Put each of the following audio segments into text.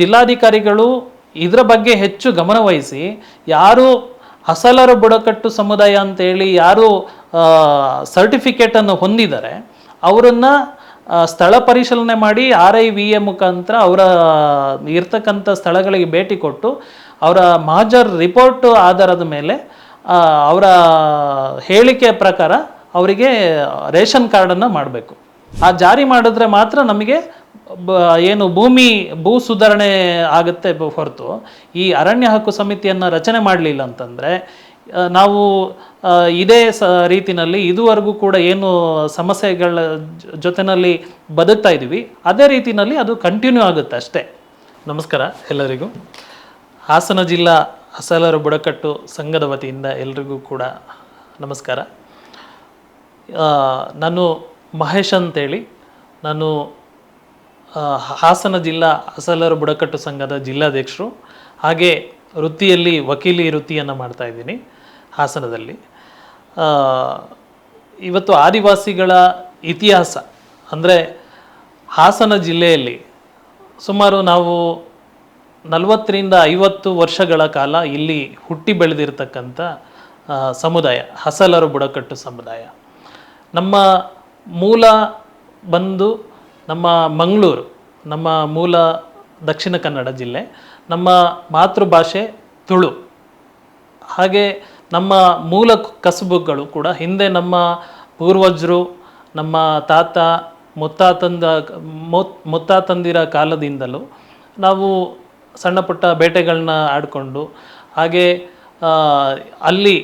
ಜಿಲ್ಲಾಧಿಕಾರಿಗಳು ಇದರ ಬಗ್ಗೆ ಹೆಚ್ಚು ಗಮನವಹಿಸಿ ಯಾರು ಅಸಲರ ಬುಡಕಟ್ಟು ಸಮುದಾಯ ಅಂತೇಳಿ ಯಾರು ಸರ್ಟಿಫಿಕೇಟನ್ನು ಹೊಂದಿದ್ದಾರೆ ಅವರನ್ನು ಸ್ಥಳ ಪರಿಶೀಲನೆ ಮಾಡಿ ಆರ್ ಐ ವಿ ಎ ಮುಖಾಂತರ ಅವರ ಇರ್ತಕ್ಕಂಥ ಸ್ಥಳಗಳಿಗೆ ಭೇಟಿ ಕೊಟ್ಟು ಅವರ ಮಾಜರ್ ರಿಪೋರ್ಟ್ ಆಧಾರದ ಮೇಲೆ ಅವರ ಹೇಳಿಕೆ ಪ್ರಕಾರ ಅವರಿಗೆ ರೇಷನ್ ಕಾರ್ಡನ್ನು ಮಾಡಬೇಕು. ಆ ಜಾರಿ ಮಾಡಿದ್ರೆ ಮಾತ್ರ ನಮಗೆ ಏನು ಭೂಮಿ, ಭೂ ಸುಧಾರಣೆ ಆಗುತ್ತೆ ಹೊರತು. ಈ ಅರಣ್ಯ ಹಕ್ಕು ಸಮಿತಿಯನ್ನು ರಚನೆ ಮಾಡಲಿಲ್ಲ ಅಂತಂದರೆ ನಾವು ಇದೇ ಸ, ರೀತಿನಲ್ಲಿ ಇದುವರೆಗೂ ಕೂಡ ಏನು ಸಮಸ್ಯೆಗಳ ಜೊತೆಯಲ್ಲಿ ಬದುಕ್ತಾ ಇದ್ದೀವಿ. ಅದೇ ರೀತಿನಲ್ಲಿ ಅದು ಕಂಟಿನ್ಯೂ ಆಗುತ್ತೆ ಅಷ್ಟೇ. ನಮಸ್ಕಾರ ಎಲ್ಲರಿಗೂ. ಹಾಸನ ಜಿಲ್ಲಾ ಅಸಲರ ಬುಡಕಟ್ಟು ಸಂಘದ ವತಿಯಿಂದ ಎಲ್ರಿಗೂ ಕೂಡ ನಮಸ್ಕಾರ. ನಾನು ಮಹೇಶ್ ಅಂತೇಳಿ. ನಾನು ಹಾಸನ ಜಿಲ್ಲಾ ಅಸಲರು ಬುಡಕಟ್ಟು ಸಂಘದ ಜಿಲ್ಲಾಧ್ಯಕ್ಷರು ಹಾಗೆ ವೃತ್ತಿಯಲ್ಲಿ ವಕೀಲಿ ವೃತ್ತಿಯನ್ನು ಮಾಡ್ತಾ ಇದ್ದೀನಿ ಹಾಸನದಲ್ಲಿ. ಇವತ್ತು ಆದಿವಾಸಿಗಳ ಇತಿಹಾಸ ಅಂದರೆ ಹಾಸನ ಜಿಲ್ಲೆಯಲ್ಲಿ ಸುಮಾರು ನಾವು ನಲವತ್ತರಿಂದ ಐವತ್ತು ವರ್ಷಗಳ ಕಾಲ ಇಲ್ಲಿ ಹುಟ್ಟಿ ಬೆಳೆದಿರ್ತಕ್ಕಂಥ ಸಮುದಾಯ ಹಸಲರು ಬುಡಕಟ್ಟು ಸಮುದಾಯ. ನಮ್ಮ ಮೂಲ ಬಂದು ನಮ್ಮ ಮಂಗಳೂರು, ನಮ್ಮ ಮೂಲ ದಕ್ಷಿಣ ಕನ್ನಡ ಜಿಲ್ಲೆ, ನಮ್ಮ ಮಾತೃಭಾಷೆ ತುಳು. ಹಾಗೆ ನಮ್ಮ ಮೂಲ ಕಸುಬುಗಳು ಕೂಡ ಹಿಂದೆ ನಮ್ಮ ಪೂರ್ವಜರು, ನಮ್ಮ ತಾತ, ಮುತ್ತಾತಂದ ಮುತ್ ಮುತ್ತಾತಂದಿರ ಕಾಲದಿಂದಲೂ ನಾವು ಸಣ್ಣ ಪುಟ್ಟ ಬೇಟೆಗಳನ್ನ ಆಡಿಕೊಂಡು, ಹಾಗೆ ಅಲ್ಲಿ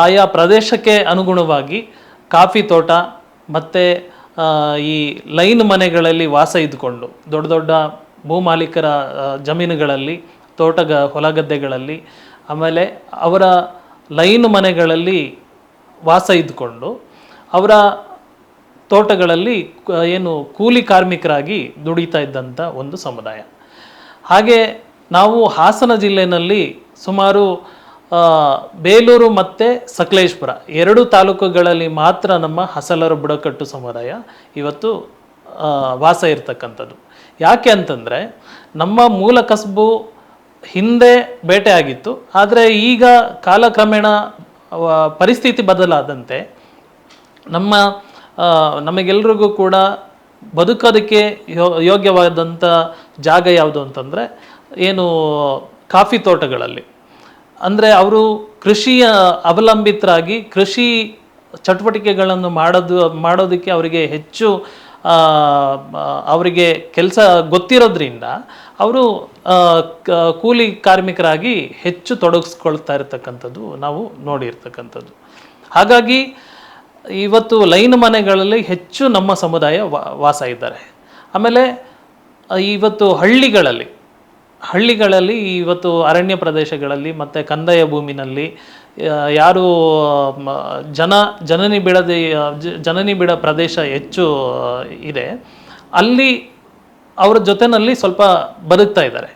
ಆಯಾ ಪ್ರದೇಶಕ್ಕೆ ಅನುಗುಣವಾಗಿ ಕಾಫಿ ತೋಟ, ಮತ್ತು ಈ ಲೈನ್ ಮನೆಗಳಲ್ಲಿ ವಾಸ ಇದ್ದುಕೊಂಡು, ದೊಡ್ಡ ದೊಡ್ಡ ಭೂಮಾಲೀಕರ ಜಮೀನುಗಳಲ್ಲಿ, ತೋಟಗ, ಹೊಲಗದ್ದೆಗಳಲ್ಲಿ, ಆಮೇಲೆ ಅವರ ಲೈನ್ ಮನೆಗಳಲ್ಲಿ ವಾಸ ಇದ್ದುಕೊಂಡು, ಅವರ ತೋಟಗಳಲ್ಲಿ ಏನು ಕೂಲಿ ಕಾರ್ಮಿಕರಾಗಿ ದುಡಿತಾ ಇದ್ದಂಥ ಒಂದು ಸಮುದಾಯ. ಹಾಗೆ ನಾವು ಹಾಸನ ಜಿಲ್ಲೆಯಲ್ಲಿ ಸುಮಾರು ಬೇಲೂರು ಮತ್ತು ಸಕಲೇಶ್ಪುರ ಎರಡು ತಾಲೂಕುಗಳಲ್ಲಿ ಮಾತ್ರ ನಮ್ಮ ಹಸಲರ ಬುಡಕಟ್ಟು ಸಮುದಾಯ ಇವತ್ತು ವಾಸ ಇರ್ತಕ್ಕಂಥದ್ದು. ಯಾಕೆ ಅಂತಂದರೆ ನಮ್ಮ ಮೂಲ ಕಸಬು ಹಿಂದೆ ಬೇಟೆ ಆಗಿತ್ತು, ಆದರೆ ಈಗ ಕಾಲಕ್ರಮೇಣ ಪರಿಸ್ಥಿತಿ ಬದಲಾದಂತೆ ನಮ್ಮ ನಮಗೆಲ್ರಿಗೂ ಕೂಡ ಬದುಕೋದಕ್ಕೆ ಯೋಗ್ಯವಾದಂಥ ಜಾಗ ಯಾವುದು ಅಂತಂದರೆ, ಏನು ಕಾಫಿ ತೋಟಗಳಲ್ಲಿ. ಅಂದರೆ ಅವರು ಕೃಷಿಯ ಅವಲಂಬಿತರಾಗಿ ಕೃಷಿ ಚಟುವಟಿಕೆಗಳನ್ನು ಮಾಡೋದು, ಮಾಡೋದಕ್ಕೆ ಅವರಿಗೆ ಹೆಚ್ಚು ಅವರಿಗೆ ಕೆಲಸ ಗೊತ್ತಿರೋದ್ರಿಂದ ಅವರು ಕೂಲಿ ಕಾರ್ಮಿಕರಾಗಿ ಹೆಚ್ಚು ತೊಡಗಿಸ್ಕೊಳ್ತಾ ಇರತಕ್ಕಂಥದ್ದು ನಾವು ನೋಡಿರ್ತಕ್ಕಂಥದ್ದು. ಹಾಗಾಗಿ ಇವತ್ತು ಲೈನ್ ಮನೆಗಳಲ್ಲಿ ಹೆಚ್ಚು ನಮ್ಮ ಸಮುದಾಯ ವಾಸ ಇದ್ದಾರೆ. ಆಮೇಲೆ ಇವತ್ತು ಹಳ್ಳಿಗಳಲ್ಲಿ ಹಳ್ಳಿಗಳಲ್ಲಿ, ಇವತ್ತು ಅರಣ್ಯ ಪ್ರದೇಶಗಳಲ್ಲಿ, ಮತ್ತು ಕಂದಾಯ ಭೂಮಿನಲ್ಲಿ ಯಾರು ಜನ, ಜನನಿ ಬಿಡದೆ ಜನನಿ ಬಿಡ ಪ್ರದೇಶ ಹೆಚ್ಚು ಇದೆ. ಅಲ್ಲಿ ಅವರ ಜೊತೆನಲ್ಲಿ ಸ್ವಲ್ಪ ಬದುಕ್ತಾ ಇದ್ದಾರೆ.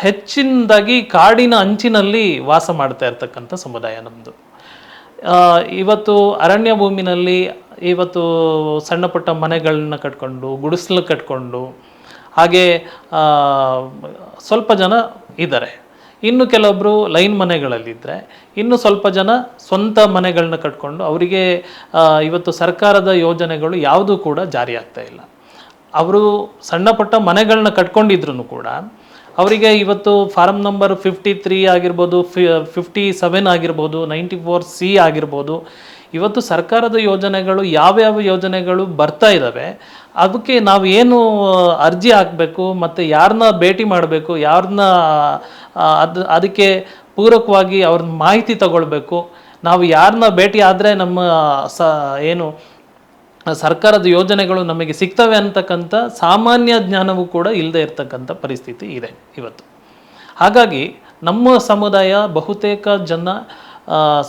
ಹೆಚ್ಚಿನದಾಗಿ ಕಾಡಿನ ಅಂಚಿನಲ್ಲಿ ವಾಸ ಮಾಡ್ತಾ ಇರ್ತಕ್ಕಂಥ ಸಮುದಾಯ ನಮ್ಮದು ಇವತ್ತು ಅರಣ್ಯ ಭೂಮಿನಲ್ಲಿ, ಇವತ್ತು ಸಣ್ಣ ಪುಟ್ಟ ಮನೆಗಳನ್ನ ಕಟ್ಕೊಂಡು, ಗುಡಿಸಲು ಕಟ್ಕೊಂಡು ಹಾಗೆ ಸ್ವಲ್ಪ ಜನ ಇದ್ದಾರೆ. ಇನ್ನು ಕೆಲವೊಬ್ಬರು ಲೈನ್ ಮನೆಗಳಲ್ಲಿದ್ದರೆ ಇನ್ನು ಸ್ವಲ್ಪ ಜನ ಸ್ವಂತ ಮನೆಗಳನ್ನ ಕಟ್ಕೊಂಡು ಅವರಿಗೆ ಇವತ್ತು ಸರ್ಕಾರದ ಯೋಜನೆಗಳು ಯಾವುದೂ ಕೂಡ ಜಾರಿ ಆಗ್ತಾ ಇಲ್ಲ. ಅವರು ಸಣ್ಣ ಪುಟ್ಟ ಮನೆಗಳನ್ನ ಕಟ್ಕೊಂಡಿದ್ರು ಕೂಡ, ಅವರಿಗೆ ಇವತ್ತು ಫಾರಮ್ ನಂಬರ್ ಫಿಫ್ಟಿ ತ್ರೀ ಆಗಿರ್ಬೋದು, ಫಿ, ಫಿಫ್ಟಿ ಸೆವೆನ್ ಆಗಿರ್ಬೋದು, ನೈಂಟಿ ಫೋರ್ ಸಿ ಆಗಿರ್ಬೋದು ಇವತ್ತು ಸರ್ಕಾರದ ಯೋಜನೆಗಳು ಯಾವ್ಯಾವ ಯೋಜನೆಗಳು ಬರ್ತಾ ಇದ್ದಾವೆ ಅದಕ್ಕೆ ನಾವು ಏನು ಅರ್ಜಿ ಹಾಕಬೇಕು, ಮತ್ತು ಯಾರನ್ನ ಭೇಟಿ ಮಾಡಬೇಕು ಯಾರನ್ನ ಅದು, ಅದಕ್ಕೆ ಪೂರಕವಾಗಿ ಅವ್ರ ಮಾಹಿತಿ ತಗೊಳ್ಬೇಕು. ನಾವು ಯಾರನ್ನ ಭೇಟಿ ಆದರೆ ನಮ್ಮ, ಸ, ಏನು, ಸರ್ಕಾರದ ಯೋಜನೆಗಳು ನಮಗೆ ಸಿಗ್ತವೆ ಅಂತಕ್ಕಂಥ ಸಾಮಾನ್ಯ ಜ್ಞಾನವೂ ಕೂಡ ಇಲ್ಲದೆ ಇರತಕ್ಕಂಥ ಪರಿಸ್ಥಿತಿ ಇದೆ ಇವತ್ತು. ಹಾಗಾಗಿ ನಮ್ಮ ಸಮುದಾಯ ಬಹುತೇಕ ಜನ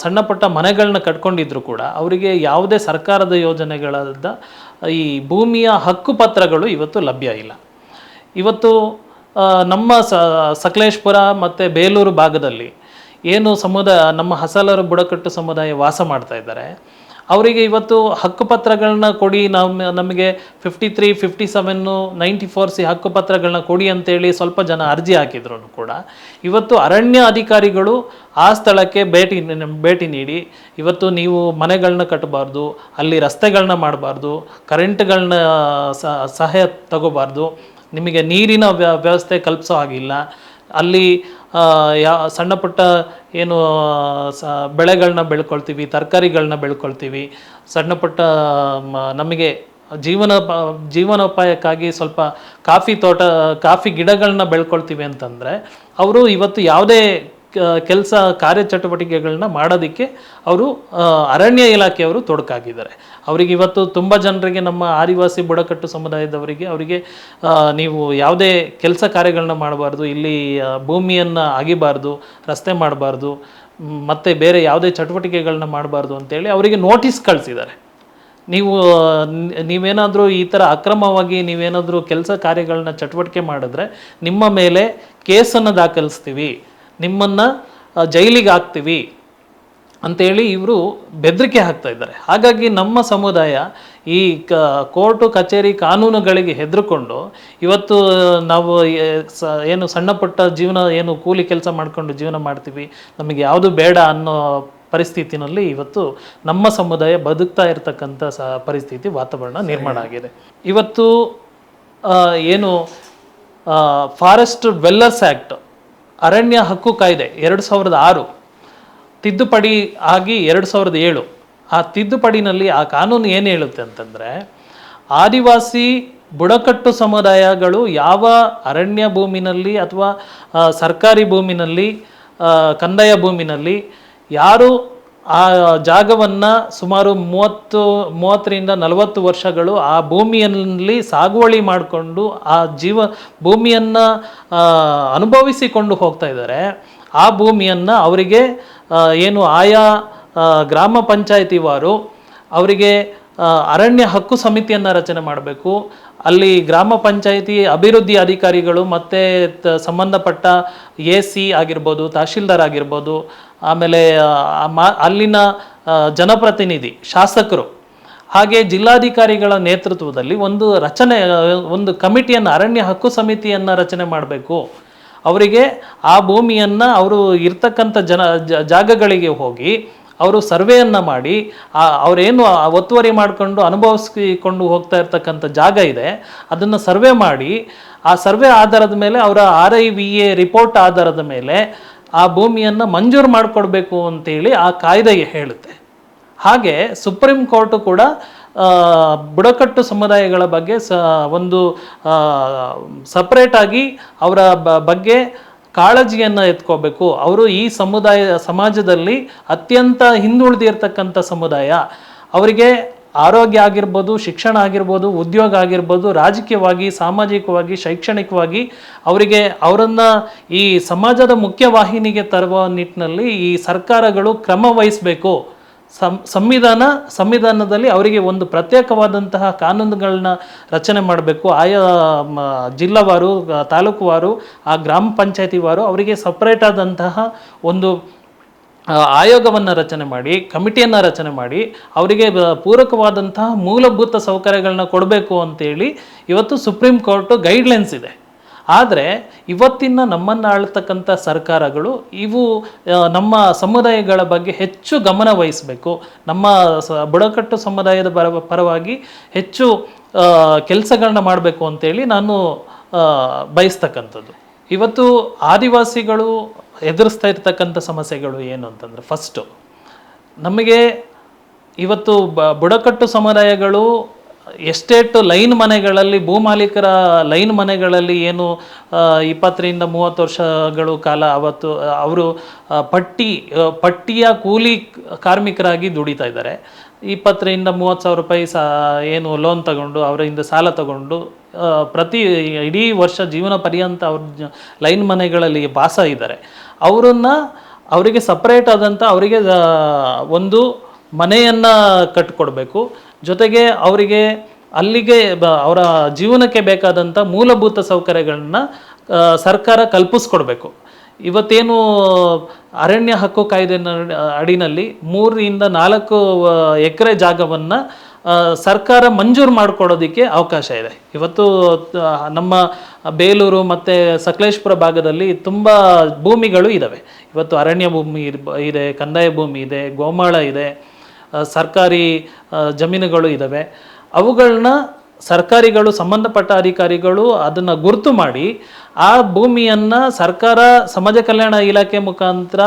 ಸಣ್ಣ ಪುಟ್ಟ ಮನೆಗಳನ್ನ ಕಟ್ಕೊಂಡಿದ್ರು ಕೂಡ ಅವರಿಗೆ ಯಾವುದೇ ಸರ್ಕಾರದ ಯೋಜನೆಗಳಾದ ಈ ಭೂಮಿಯ ಹಕ್ಕುಪತ್ರಗಳು ಇವತ್ತು ಲಭ್ಯ ಇಲ್ಲ. ಇವತ್ತು ನಮ್ಮ ಸ, ಸಕಲೇಶ್ಪುರ ಮತ್ತು ಬೇಲೂರು ಭಾಗದಲ್ಲಿ ಏನು ಸಮುದಾಯ, ನಮ್ಮ ಹಸಲರು ಬುಡಕಟ್ಟು ಸಮುದಾಯ ವಾಸ ಮಾಡ್ತಾ ಇದ್ದಾರೆ. ಅವರಿಗೆ ಇವತ್ತು ಹಕ್ಕುಪತ್ರಗಳನ್ನ ಕೊಡಿ ನಮ್ಮ ನಮಗೆ fifty three fifty seven ninety four C ಹಕ್ಕುಪತ್ರಗಳನ್ನ ಕೊಡಿ ಅಂತೇಳಿ ಸ್ವಲ್ಪ ಜನ ಅರ್ಜಿ ಹಾಕಿದ್ರು ಕೂಡ. ಇವತ್ತು ಅರಣ್ಯ ಅಧಿಕಾರಿಗಳು ಆ ಸ್ಥಳಕ್ಕೆ ಭೇಟಿ ಭೇಟಿ ನೀಡಿ, ಇವತ್ತು ನೀವು ಮನೆಗಳನ್ನ ಕಟ್ಟಬಾರ್ದು ಅಲ್ಲಿ ರಸ್ತೆಗಳನ್ನ ಮಾಡಬಾರ್ದು ಕರೆಂಟ್ಗಳನ್ನ ಸಹಾಯ ತಗೋಬಾರ್ದು, ನಿಮಗೆ ನೀರಿನ ವ್ಯ, ವ್ಯವಸ್ಥೆ ಕಲ್ಪಿಸೋ ಹಾಗಿಲ್ಲ, ಅಲ್ಲಿ ಯಾ ಸಣ್ಣ ಪುಟ್ಟ ಏನು, ಸ ಬೆಳೆಗಳನ್ನ ಬೆಳ್ಕೊಳ್ತೀವಿ ತರಕಾರಿಗಳನ್ನ ಬೆಳ್ಕೊಳ್ತೀವಿ. ಸಣ್ಣ ಪುಟ್ಟ ನಮಗೆ ಜೀವನ, ಜೀವನೋಪಾಯಕ್ಕಾಗಿ ಸ್ವಲ್ಪ ಕಾಫಿ ತೋಟ, ಕಾಫಿ ಗಿಡಗಳನ್ನ ಬೆಳ್ಕೊಳ್ತೀವಿ ಅಂತಂದರೆ, ಅವರು ಇವತ್ತು ಯಾವುದೇ ಕೆಲಸ ಕಾರ್ಯಚಟುವಟಿಕೆಗಳನ್ನ ಮಾಡೋದಕ್ಕೆ ಅವರು, ಅರಣ್ಯ ಇಲಾಖೆಯವರು ತೊಡಕಾಗಿದ್ದಾರೆ. ಅವರಿಗೆ ಇವತ್ತು ತುಂಬ ಜನರಿಗೆ ನಮ್ಮ ಆದಿವಾಸಿ ಬುಡಕಟ್ಟು ಸಮುದಾಯದವರಿಗೆ ಅವರಿಗೆ ನೀವು ಯಾವುದೇ ಕೆಲಸ ಕಾರ್ಯಗಳನ್ನ ಮಾಡಬಾರ್ದು, ಇಲ್ಲಿ ಭೂಮಿಯನ್ನು ಅಗಿಬಾರ್ದು, ರಸ್ತೆ ಮಾಡಬಾರ್ದು ಮತ್ತು ಬೇರೆ ಯಾವುದೇ ಚಟುವಟಿಕೆಗಳನ್ನ ಮಾಡಬಾರ್ದು ಅಂತೇಳಿ ಅವರಿಗೆ ನೋಟಿಸ್ ಕಳಿಸಿದ್ದಾರೆ. ನೀವು ನೀವೇನಾದರೂ ಈ ಥರ ಅಕ್ರಮವಾಗಿ ನೀವೇನಾದರೂ ಕೆಲಸ ಕಾರ್ಯಗಳನ್ನ ಚಟುವಟಿಕೆ ಮಾಡಿದ್ರೆ ನಿಮ್ಮ ಮೇಲೆ ಕೇಸನ್ನು ದಾಖಲಿಸ್ತೀವಿ, ನಿಮ್ಮನ್ನು ಜೈಲಿಗೆ ಹಾಕ್ತೀವಿ ಅಂತೇಳಿ ಇವರು ಬೆದರಿಕೆ ಹಾಕ್ತಾ ಇದ್ದಾರೆ. ಹಾಗಾಗಿ ನಮ್ಮ ಸಮುದಾಯ ಈ ಕ ಕೋರ್ಟು ಕಚೇರಿ ಕಾನೂನುಗಳಿಗೆ ಹೆದರ್ಕೊಂಡು ಇವತ್ತು ನಾವು ಸ- ಏನು ಸಣ್ಣ ಪುಟ್ಟ ಜೀವನ ಏನು ಕೂಲಿ ಕೆಲಸ ಮಾಡ್ಕೊಂಡು ಜೀವನ ಮಾಡ್ತೀವಿ ನಮಗೆ ಯಾವುದು ಬೇಡ ಅನ್ನೋ ಪರಿಸ್ಥಿತಿನಲ್ಲಿ ಇವತ್ತು ನಮ್ಮ ಸಮುದಾಯ ಬದುಕ್ತಾ ಇರತಕ್ಕಂಥ ಸ ಪರಿಸ್ಥಿತಿ ವಾತಾವರಣ ನಿರ್ಮಾಣ ಆಗಿದೆ. ಇವತ್ತು ಏನು ಫಾರೆಸ್ಟ್ ವೆಲ್ಲರ್ಸ್ ಆ್ಯಕ್ಟ್ ಅರಣ್ಯ ಹಕ್ಕು ಕಾಯ್ದೆ ಎರಡು ಸಾವಿರದ ಆರು ತಿದ್ದುಪಡಿ ಆಗಿ ಎರಡು ಸಾವಿರದ ಏಳು. ಆ ತಿದ್ದುಪಡಿನಲ್ಲಿ ಆ ಕಾನೂನು ಏನು ಹೇಳುತ್ತೆ ಅಂತಂದರೆ, ಆದಿವಾಸಿ ಬುಡಕಟ್ಟು ಸಮುದಾಯಗಳು ಯಾವ ಅರಣ್ಯ ಭೂಮಿನಲ್ಲಿ ಅಥವಾ ಸರ್ಕಾರಿ ಭೂಮಿನಲ್ಲಿ ಕಂದಾಯ ಭೂಮಿನಲ್ಲಿ ಯಾರು ಆ ಜಾಗವನ್ನು ಸುಮಾರು ಮೂವತ್ತು, ಮೂವತ್ತರಿಂದ ನಲವತ್ತು ವರ್ಷಗಳು ಆ ಭೂಮಿಯಲ್ಲಿ ಸಾಗುವಳಿ ಮಾಡಿಕೊಂಡು ಆ ಜೀವ, ಭೂಮಿಯನ್ನು ಅನುಭವಿಸಿಕೊಂಡು ಹೋಗ್ತಾ ಇದ್ದಾರೆ. ಆ ಭೂಮಿಯನ್ನು ಅವರಿಗೆ ಏನು ಆಯಾ ಗ್ರಾಮ ಪಂಚಾಯತಿ ವಾರು ಅವರಿಗೆ ಅರಣ್ಯ ಹಕ್ಕು ಸಮಿತಿಯನ್ನು ರಚನೆ ಮಾಡಬೇಕು. ಅಲ್ಲಿ ಗ್ರಾಮ ಪಂಚಾಯಿತಿ ಅಭಿವೃದ್ಧಿ ಅಧಿಕಾರಿಗಳು ಮತ್ತು ಸಂಬಂಧಪಟ್ಟ ಎ ಸಿ ಆಗಿರ್ಬೋದು, ತಹಶೀಲ್ದಾರ್ ಆಗಿರ್ಬೋದು, ಆಮೇಲೆ ಅಲ್ಲಿನ ಜನಪ್ರತಿನಿಧಿ, ಶಾಸಕರು, ಹಾಗೆ ಜಿಲ್ಲಾಧಿಕಾರಿಗಳ ನೇತೃತ್ವದಲ್ಲಿ ಒಂದು ರಚನೆ ಒಂದು ಕಮಿಟಿಯನ್ನು, ಅರಣ್ಯ ಹಕ್ಕು ಸಮಿತಿಯನ್ನು ರಚನೆ ಮಾಡಬೇಕು. ಅವರಿಗೆ ಆ ಭೂಮಿಯನ್ನು ಅವರು ಇರ್ತಕ್ಕಂಥ ಜನ ಜಾಗಗಳಿಗೆ ಹೋಗಿ ಅವರು ಸರ್ವೆಯನ್ನು ಮಾಡಿ ಅವರೇನು ಒತ್ತುವರಿ ಮಾಡಿಕೊಂಡು ಅನುಭವಿಸಿಕೊಂಡು ಹೋಗ್ತಾ ಇರ್ತಕ್ಕಂಥ ಜಾಗ ಇದೆ. ಅದನ್ನು ಸರ್ವೆ ಮಾಡಿ, ಆ ಸರ್ವೆ ಆಧಾರದ ಮೇಲೆ ಅವರ R I V A report ಆಧಾರದ ಮೇಲೆ ಆ ಭೂಮಿಯನ್ನು ಮಂಜೂರು ಮಾಡಿಕೊಡ್ಬೇಕು ಅಂತೇಳಿ ಆ ಕಾಯ್ದೆ ಹೇಳುತ್ತೆ. ಹಾಗೆ ಸುಪ್ರೀಂ ಕೋರ್ಟು ಕೂಡ ಬುಡಕಟ್ಟು ಸಮುದಾಯಗಳ ಬಗ್ಗೆ ಸ, ಒಂದು ಸಪ್ರೇಟಾಗಿ ಅವರ ಬ- ಬಗ್ಗೆ ಕಾಳಜಿಯನ್ನು ಎತ್ಕೋಬೇಕು. ಅವರು ಈ ಸಮುದಾಯ, ಸಮಾಜದಲ್ಲಿ ಅತ್ಯಂತ ಹಿಂದುಳಿದಿರ್ತಕ್ಕಂಥ ಸಮುದಾಯ. ಅವರಿಗೆ ಆರೋಗ್ಯ ಆಗಿರ್ಬೋದು, ಶಿಕ್ಷಣ ಆಗಿರ್ಬೋದು, ಉದ್ಯೋಗ ಆಗಿರ್ಬೋದು, ರಾಜಕೀಯವಾಗಿ, ಸಾಮಾಜಿಕವಾಗಿ, ಶೈಕ್ಷಣಿಕವಾಗಿ ಅವರಿಗೆ ಅವರನ್ನು ಈ ಸಮಾಜದ ಮುಖ್ಯವಾಹಿನಿಗೆ ತರುವ ನಿಟ್ಟಿನಲ್ಲಿ ಈ ಸರ್ಕಾರಗಳು ಕ್ರಮ ವಹಿಸಬೇಕು. ಸಂವಿಧಾನ, ಸಂವಿಧಾನದಲ್ಲಿ ಅವರಿಗೆ ಒಂದು ಪ್ರತ್ಯೇಕವಾದಂತಹ ಕಾನೂನುಗಳನ್ನ ರಚನೆ ಮಾಡಬೇಕು. ಆಯಾ ಜಿಲ್ಲಾವಾರು ತಾಲೂಕುವಾರು, ಆ ಗ್ರಾಮ ಪಂಚಾಯತಿವಾರು ಅವರಿಗೆ ಸಪ್ರೇಟ್ ಆದಂತಹ ಒಂದು ಆಯೋಗವನ್ನು ರಚನೆ ಮಾಡಿ, ಕಮಿಟಿಯನ್ನು ರಚನೆ ಮಾಡಿ ಅವರಿಗೆ ಪೂರಕವಾದಂತಹ ಮೂಲಭೂತ ಸೌಕರ್ಯಗಳನ್ನ ಕೊಡಬೇಕು ಅಂತೇಳಿ ಇವತ್ತು ಸುಪ್ರೀಂ ಕೋರ್ಟು ಗೈಡ್ಲೈನ್ಸ್ ಇದೆ. ಆದರೆ ಇವತ್ತಿನ ನಮ್ಮನ್ನು ಆಳ್ತಕ್ಕಂಥ ಸರ್ಕಾರಗಳು ಇವು ನಮ್ಮ ಸಮುದಾಯಗಳ ಬಗ್ಗೆ ಹೆಚ್ಚು ಗಮನ ವಹಿಸಬೇಕು. ನಮ್ಮ ಸ, ಬುಡಕಟ್ಟು ಸಮುದಾಯದ ಪರ, ಪರವಾಗಿ ಹೆಚ್ಚು ಕೆಲಸಗಳನ್ನ ಮಾಡಬೇಕು ಅಂತೇಳಿ ನಾನು ಬಯಸ್ತಕ್ಕಂಥದ್ದು. ಇವತ್ತು ಆದಿವಾಸಿಗಳು ಎದುರಿಸ್ತಾ ಇರ್ತಕ್ಕಂಥ ಸಮಸ್ಯೆಗಳು ಏನು ಅಂತಂದರೆ ಫಸ್ಟು ನಮಗೆ ಇವತ್ತು ಬ, ಬುಡಕಟ್ಟು ಸಮುದಾಯಗಳು ಎಸ್ಟೇಟ್ ಲೈನ್ ಮನೆಗಳಲ್ಲಿ ಭೂಮಾಲೀಕರ ಲೈನ್ ಮನೆಗಳಲ್ಲಿ ಏನು ಇಪ್ಪತ್ತರಿಂದ ಮೂವತ್ತು ವರ್ಷಗಳು ಕಾಲ ಅವತ್ತು ಅವರು ಪಟ್ಟಿ ಪಟ್ಟಿಯ ಕೂಲಿ ಕಾರ್ಮಿಕರಾಗಿ ದುಡಿತಾ ಇದ್ದಾರೆ. ಇಪ್ಪತ್ತರಿಂದ ಮೂವತ್ತು ಸಾವಿರ ರೂಪಾಯಿ ಸಾ, ಏನು ಲೋನ್ ತಗೊಂಡು, ಅವರಿಂದ ಸಾಲ ತಗೊಂಡು ಪ್ರತಿ ಇಡೀ ವರ್ಷ ಜೀವನ ಪರ್ಯಂತ ಅವ್ರ ಲೈನ್ ಮನೆಗಳಲ್ಲಿ ವಾಸ ಇದ್ದಾರೆ. ಅವರನ್ನು, ಅವರಿಗೆ ಸಪ್ರೇಟ್ ಆದಂಥ ಅವರಿಗೆ ಒಂದು ಮನೆಯನ್ನು ಕಟ್ಟಿಕೊಡ್ಬೇಕು. ಜೊತೆಗೆ ಅವರಿಗೆ ಅಲ್ಲಿಗೆ ಬ- ಅವರ ಜೀವನಕ್ಕೆ ಬೇಕಾದಂಥ ಮೂಲಭೂತ ಸೌಕರ್ಯಗಳನ್ನು ಸರ್ಕಾರ ಕಲ್ಪಿಸ್ಕೊಡ್ಬೇಕು. ಇವತ್ತೇನು ಅರಣ್ಯ ಹಕ್ಕು ಕಾಯ್ದೆ ನ- ಅಡಿನಲ್ಲಿ ಮೂರರಿಂದ ನಾಲ್ಕು ಎಕರೆ ಜಾಗವನ್ನು ಸರ್ಕಾರ ಮಂಜೂರು ಮಾಡಿಕೊಡೋದಕ್ಕೆ ಅವಕಾಶ ಇದೆ. ಇವತ್ತು ನಮ್ಮ ಬೇಲೂರು ಮತ್ತು ಸಕಲೇಶ್ಪುರ ಭಾಗದಲ್ಲಿ ತುಂಬ ಭೂಮಿಗಳು ಇದ್ದಾವೆ ಇವತ್ತು ಅರಣ್ಯ ಭೂಮಿ ಇದೆ, ಕಂದಾಯ ಭೂಮಿ ಇದೆ, ಗೋಮಾಳ ಇದೆ. ಸರ್ಕಾರಿ ಜಮೀನುಗಳು ಇದ್ದಾವೆ ಅವುಗಳನ್ನ ಸರ್ಕಾರಿಗಳು, ಸಂಬಂಧಪಟ್ಟ ಅಧಿಕಾರಿಗಳು ಅದನ್ನು ಗುರುತು ಮಾಡಿ ಆ ಭೂಮಿಯನ್ನು ಸರ್ಕಾರ ಸಮಾಜ ಕಲ್ಯಾಣ ಇಲಾಖೆ ಮುಖಾಂತರ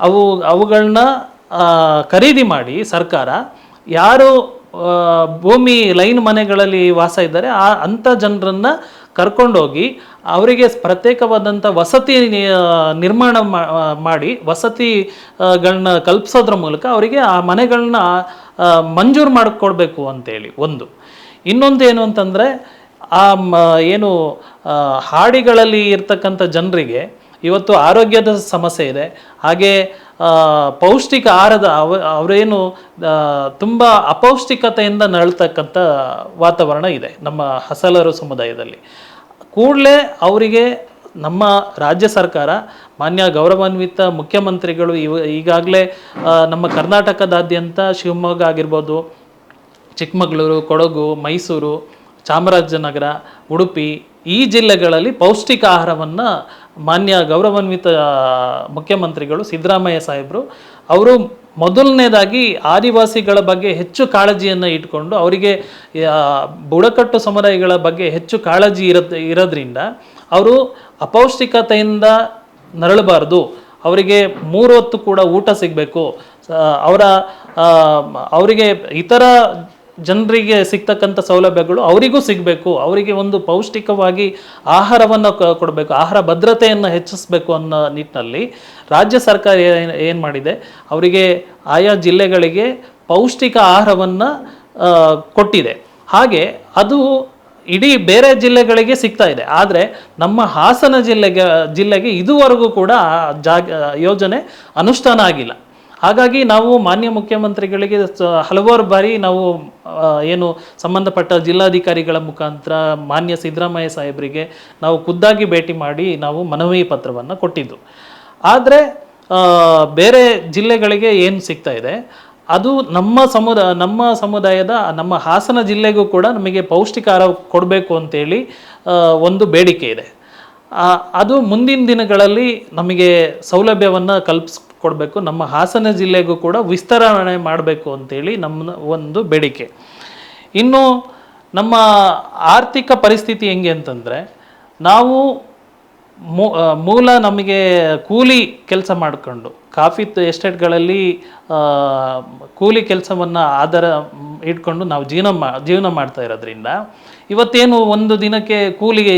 ಅವು ಅವುಗಳನ್ನ ಖರೀದಿ ಮಾಡಿ ಸರ್ಕಾರ ಯಾರು ಭೂಮಿ ಲೈನ್ ಮನೆಗಳಲ್ಲಿ ವಾಸ ಇದ್ದಾರೆ, ಆ, ಅಂಥ ಜನರನ್ನು ಕರ್ಕೊಂಡೋಗಿ ಅವರಿಗೆ ಪ್ರತ್ಯೇಕವಾದಂಥ ವಸತಿ ನಿರ್ಮಾಣ ಮಾಡಿ ವಸತಿಗಳನ್ನ ಕಲ್ಪಿಸೋದ್ರ ಮೂಲಕ ಅವರಿಗೆ ಆ ಮನೆಗಳನ್ನ ಮಂಜೂರು ಮಾಡಿಕೊಡ್ಬೇಕು ಅಂತೇಳಿ ಒಂದು. ಇನ್ನೊಂದು ಏನು ಅಂತಂದರೆ ಆ, ಮ- ಏನು ಹಾಡಿಗಳಲ್ಲಿ ಇರ್ತಕ್ಕಂಥ ಜನರಿಗೆ ಇವತ್ತು ಆರೋಗ್ಯದ ಸಮಸ್ಯೆ ಇದೆ. ಹಾಗೆ ಪೌಷ್ಟಿಕ ಆಹಾರದ ಅವ, ಅವರೇನು ತುಂಬ ಅಪೌಷ್ಟಿಕತೆಯಿಂದ ನರಳ್ತಕ್ಕಂಥ ವಾತಾವರಣ ಇದೆ ನಮ್ಮ ಹಸಲರು ಸಮುದಾಯದಲ್ಲಿ. ಕೂಡಲೇ ಅವರಿಗೆ ನಮ್ಮ ರಾಜ್ಯ ಸರ್ಕಾರ, ಮಾನ್ಯ ಗೌರವಾನ್ವಿತ ಮುಖ್ಯಮಂತ್ರಿಗಳು ಇವ, ಈಗಾಗಲೇ ನಮ್ಮ ಕರ್ನಾಟಕದಾದ್ಯಂತ ಶಿವಮೊಗ್ಗ ಆಗಿರ್ಬೋದು, ಚಿಕ್ಕಮಗಳೂರು, ಕೊಡಗು, ಮೈಸೂರು, ಚಾಮರಾಜನಗರ, ಉಡುಪಿ ಈ ಜಿಲ್ಲೆಗಳಲ್ಲಿ ಪೌಷ್ಟಿಕ ಆಹಾರವನ್ನು ಮಾನ್ಯ ಗೌರವಾನ್ವಿತ ಮುಖ್ಯಮಂತ್ರಿಗಳು ಸಿದ್ದರಾಮಯ್ಯ ಸಾಹೇಬರು, ಅವರು ಮೊದಲನೇದಾಗಿ ಆದಿವಾಸಿಗಳ ಬಗ್ಗೆ ಹೆಚ್ಚು ಕಾಳಜಿಯನ್ನು ಇಟ್ಕೊಂಡು ಅವರಿಗೆ ಬುಡಕಟ್ಟು ಸಮುದಾಯಗಳ ಬಗ್ಗೆ ಹೆಚ್ಚು ಕಾಳಜಿ ಇರೋದ್ ಇರೋದ್ರಿಂದ ಅವರು ಅಪೌಷ್ಟಿಕತೆಯಿಂದ ನರಳಬಾರ್ದು. ಅವರಿಗೆ ಮೂರು ಹೊತ್ತು ಕೂಡ ಊಟ ಸಿಗಬೇಕು. ಅವರ ಅವರಿಗೆ ಇತರ ಜನರಿಗೆ ಸಿಗ್ತಕ್ಕಂಥ ಸೌಲಭ್ಯಗಳು ಅವರಿಗೂ ಸಿಗಬೇಕು, ಅವರಿಗೆ ಒಂದು ಪೌಷ್ಟಿಕವಾಗಿ ಆಹಾರವನ್ನು ಕೊಡಬೇಕು, ಆಹಾರ ಭದ್ರತೆಯನ್ನು ಹೆಚ್ಚಿಸಬೇಕು ಅನ್ನೋ ನಿಟ್ಟಿನಲ್ಲಿ ರಾಜ್ಯ ಸರ್ಕಾರ ಏನು ಮಾಡಿದೆ? ಅವರಿಗೆ ಆಯಾ ಜಿಲ್ಲೆಗಳಿಗೆ ಪೌಷ್ಟಿಕ ಆಹಾರವನ್ನು ಕೊಟ್ಟಿದೆ. ಹಾಗೆ ಅದು ಇಡೀ ಬೇರೆ ಜಿಲ್ಲೆಗಳಿಗೆ ಸಿಗ್ತಾ ಇದೆ. ಆದರೆ ನಮ್ಮ ಹಾಸನ ಜಿಲ್ಲೆಗೆ ಜಿಲ್ಲೆಗೆ ಇದುವರೆಗೂ ಕೂಡ ಜಾಗ ಯೋಜನೆ ಅನುಷ್ಠಾನ ಆಗಿಲ್ಲ. ಹಾಗಾಗಿ ನಾವು ಮಾನ್ಯ ಮುಖ್ಯಮಂತ್ರಿಗಳಿಗೆ ಹಲವಾರು ಬಾರಿ ನಾವು ಏನು ಸಂಬಂಧಪಟ್ಟ ಜಿಲ್ಲಾಧಿಕಾರಿಗಳ ಮುಖಾಂತರ ಮಾನ್ಯ ಸಿದ್ದರಾಮಯ್ಯ ಸಾಹೇಬರಿಗೆ ನಾವು ಖುದ್ದಾಗಿ ಭೇಟಿ ಮಾಡಿ ನಾವು ಮನವಿ ಪತ್ರವನ್ನು ಕೊಟ್ಟಿದ್ದು. ಆದರೆ ಬೇರೆ ಜಿಲ್ಲೆಗಳಿಗೆ ಏನು ಸಿಗ್ತಾ ಇದೆ, ಅದು ನಮ್ಮ ಸಮುದಾಯ ನಮ್ಮ ಸಮುದಾಯದ, ನಮ್ಮ ಹಾಸನ ಜಿಲ್ಲೆಗೂ ಕೂಡ ನಮಗೆ ಪೌಷ್ಟಿಕ ಆಹಾರ ಕೊಡಬೇಕು ಅಂತೇಳಿ ಒಂದು ಬೇಡಿಕೆ ಇದೆ. ಅದು ಮುಂದಿನ ದಿನಗಳಲ್ಲಿ ನಮಗೆ ಸೌಲಭ್ಯವನ್ನು ಕಲ್ಪಿಸ್ಕೊಡ್ಬೇಕು. ನಮ್ಮ ಹಾಸನ ಜಿಲ್ಲೆಗೂ ಕೂಡ ವಿಸ್ತರಣೆ ಮಾಡಬೇಕು ಅಂತೇಳಿ ನಮ್ಮ ಒಂದು ಬೇಡಿಕೆ. ಇನ್ನು ನಮ್ಮ ಆರ್ಥಿಕ ಪರಿಸ್ಥಿತಿ ಹೆಂಗೆ ಅಂತಂದರೆ, ನಾವು ಮೂಲ ನಮಗೆ ಕೂಲಿ ಕೆಲಸ ಮಾಡಿಕೊಂಡು, ಕಾಫಿ ಎಸ್ಟೇಟ್ಗಳಲ್ಲಿ ಕೂಲಿ ಕೆಲಸವನ್ನು ಆಧಾರ ಇಟ್ಕೊಂಡು ನಾವು ಜೀವನ ಮಾ, ಜೀವನ ಮಾಡ್ತಾ ಇರೋದ್ರಿಂದ ಇವತ್ತೇನು ಒಂದು ದಿನಕ್ಕೆ ಕೂಲಿಗೆ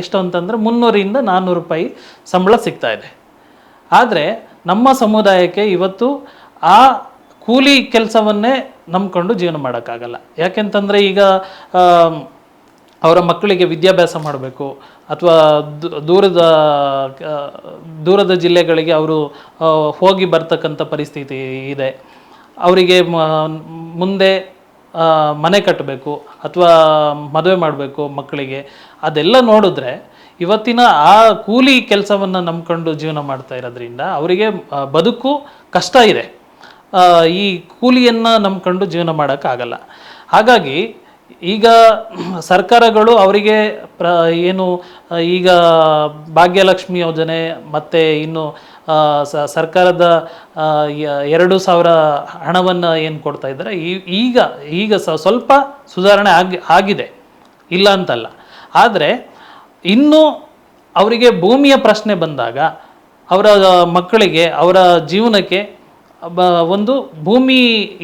ಎಷ್ಟು ಅಂತಂದರೆ ಮುನ್ನೂರಿಂದ ನಾನ್ನೂರು ರೂಪಾಯಿ ಸಂಬಳ ಸಿಗ್ತಾ ಇದೆ. ಆದರೆ ನಮ್ಮ ಸಮುದಾಯಕ್ಕೆ ಇವತ್ತು ಆ ಕೂಲಿ ಕೆಲಸವನ್ನೇ ನಂಬ್ಕೊಂಡು ಜೀವನ ಮಾಡೋಕ್ಕಾಗಲ್ಲ. ಯಾಕೆಂತಂದರೆ ಈಗ ಅವರ ಮಕ್ಕಳಿಗೆ ವಿದ್ಯಾಭ್ಯಾಸ ಮಾಡಬೇಕು, ಅಥವಾ ದೂರದ ದೂರದ ಜಿಲ್ಲೆಗಳಿಗೆ ಅವರು ಹೋಗಿ ಬರ್ತಕ್ಕಂಥ ಪರಿಸ್ಥಿತಿ ಇದೆ. ಅವರಿಗೆ ಮುಂದೆ ಮನೆ ಕಟ್ಟಬೇಕು ಅಥವಾ ಮದುವೆ ಮಾಡಬೇಕು ಮಕ್ಕಳಿಗೆ. ಅದೆಲ್ಲ ನೋಡಿದ್ರೆ ಇವತ್ತಿನ ಆ ಕೂಲಿ ಕೆಲಸವನ್ನು ನಂಬ್ಕೊಂಡು ಜೀವನ ಮಾಡ್ತಾ ಇರೋದ್ರಿಂದ ಅವರಿಗೆ ಬದುಕು ಕಷ್ಟ ಇದೆ. ಈ ಕೂಲಿಯನ್ನು ನಂಬ್ಕೊಂಡು ಜೀವನ ಮಾಡೋಕ್ಕಾಗಲ್ಲ ಹಾಗಾಗಿ ಈಗ ಸರ್ಕಾರಗಳು ಅವರಿಗೆ ಪ್ರ, ಏನು ಈಗ ಭಾಗ್ಯಲಕ್ಷ್ಮಿ ಯೋಜನೆ ಮತ್ತು ಇನ್ನು ಸರ್ಕಾರದ ಎರಡು ಸಾವಿರ ಹಣವನ್ನು ಏನು ಕೊಡ್ತಾ ಇದ್ದಾರೆ? ಈಗ ಈಗ ಸ್ವಲ್ಪ ಸುಧಾರಣೆ ಆಗಿ, ಆಗಿದೆ. ಇಲ್ಲ ಅಂತಲ್ಲ. ಆದರೆ, ಇನ್ನೂ ಅವರಿಗೆ ಭೂಮಿಯ ಪ್ರಶ್ನೆ ಬಂದಾಗ, ಅವರ ಮಕ್ಕಳಿಗೆ, ಅವರ ಜೀವನಕ್ಕೆ ಬ, ಒಂದು ಭೂಮಿ